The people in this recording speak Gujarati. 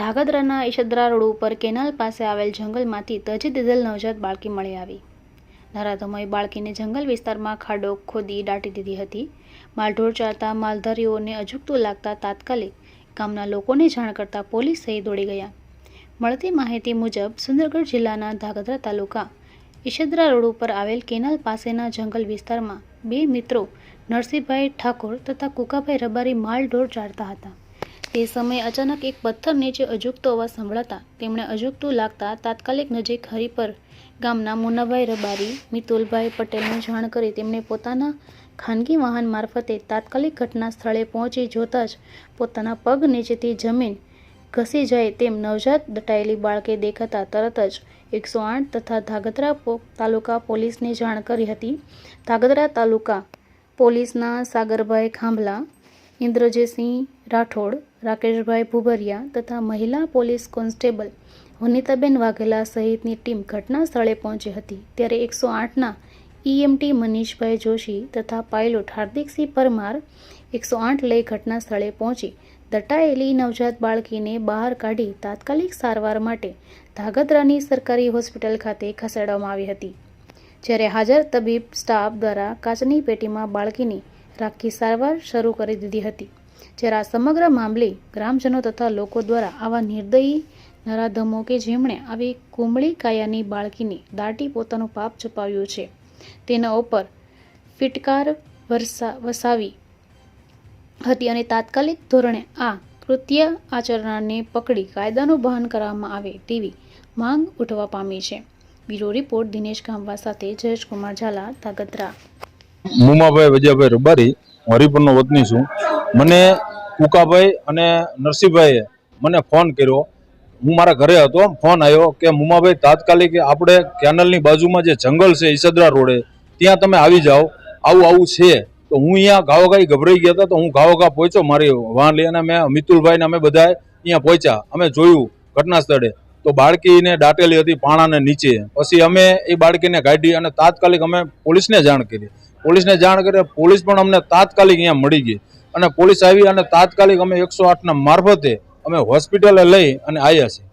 ધાગધ્રાના ઈશદ્રા રોડ ઉપર કેનાલ પાસે આવેલ જંગલમાંથી તજી દીધેલ નવજાત બાળકી મળી આવી. નરાધમોએ બાળકીને જંગલ વિસ્તારમાં ખાડો ખોદી દાટી દીધી હતી. માલઢોર ચાલતા માલધારીઓને અજુગતું લાગતા તાત્કાલિક ગામના લોકોને જાણ કરતા પોલીસ સહી દોડી ગયા. મળતી માહિતી મુજબ, સુંદરગઢ જિલ્લાના ધાગધ્રા તાલુકા ઈશદ્રા રોડ ઉપર આવેલ કેનાલ પાસેના જંગલ વિસ્તારમાં બે મિત્રો નરસિંહભાઈ ઠાકોર તથા કુકાભાઈ રબારી માલ ઢોર ચારતા હતા. તે સમયે અચાનક એક પથ્થર નીચે અજુગતો અવાજ સંભળાતા તેમણે અજુગતું લાગતા તાત્કાલિક નજીક હરિપર ગામના મુનાભાઈ રબારી, મિતુલભાઈ પટેલને જાણ કરી તેમણે પોતાના ખાનગી વાહન મારફતે તાત્કાલિક ઘટના સ્થળે પહોંચી જોતા જ પોતાના પગ નીચેથી જમીન ઘસી જાય તેમ નવજાત દટાયેલી બાળકે દેખાતા તરત જ એકસો આઠ તથા ધાગધરા તાલુકા પોલીસને જાણ કરી હતી. ધાગધરા તાલુકા પોલીસના સાગરભાઈ ખાંભલા ઇન્દ્રજયસિંહ રાઠોડ, રાકેશભાઈ ભુભરિયા તથા મહિલા પોલીસ કોન્સ્ટેબલ વનિતાબેન વાઘેલા સહિતની ટીમ ઘટના સ્થળે પહોંચી હતી. ત્યારે એકસો આઠના ઈએમટી મનીષભાઈ જોશી તથા પાયલોટ હાર્દિકસિંહ પરમાર એકસો આઠ લઈ ઘટના સ્થળે પહોંચી. દટાયેલી નવજાત બાળકીને બહાર કાઢી તાત્કાલિક સારવાર માટે ધાગધ્રાની સરકારી હોસ્પિટલ ખાતે ખસેડવામાં આવી હતી. જ્યારે હાજર તબીબ સ્ટાફ દ્વારા કાચની પેટીમાં બાળકીની રાખી સારવાર શરૂ કરી દીધી હતી, જ્યારે આ સમગ્ર મામલે ગ્રામજનો તથા લોકો દ્વારા આવા નિર્દયી નરાધમો કે જેમણે આવી કુમળી કાયાની બાળકીને દાટી પોતાનું પાપ છપાવ્યું છે, તેના ઉપર ફિટકાર વરસા, વસાવી હતી અને તાત્કાલિક ધોરણે આ કૃત્ય આચરનારને પકડી કાયદાનું વહન કરવામાં આવે તેવી માંગ ઉઠવા પામી છે. બ્યુરો રિપોર્ટ દિનેશ ગામવા સાથે જયેશકુમાર ઝાલા, ધાગધ્રા. મુમાભાઈ વજયાભાઈ રબારી હરિપુરનો વતની છું. મને કુકાભાઈ અને નરસિંહભાઈએ મને ફોન કર્યો. હું મારા ઘરે હતો, ફોન આવ્યો કે મુમાભાઈ, તાત્કાલિક આપણે કેનલની બાજુમાં જે જંગલ છે ઈસદરા રોડે, ત્યાં તમે આવી જાઓ. આવું આવું છે. તો હું અહીંયા ગાવોગાઈ ગભરાઈ ગયા હતા, તો હું ગાવોગા પહોંચ્યો મારી વાહન લઈને મેં મિતુલભાઈને અમે બધા અહીંયા પહોંચ્યા. અમે જોયું ઘટના સ્થળે. તો બાળકીને દાટેલી હતી પાણાને નીચે. પછી અમે એ બાળકીને કાઢી અને તાત્કાલિક અમે પોલીસને જાણ કરી. પોલીસને જાણ કરી પોલીસ પણ અમને તાત્કાલિક અહીંયા મળી ગઈ. અને પોલીસ આવી અને તાત્કાલિક અમે એકસો આઠના મારફતે અમે હોસ્પિટલે લઈ અને આવ્યા છીએ.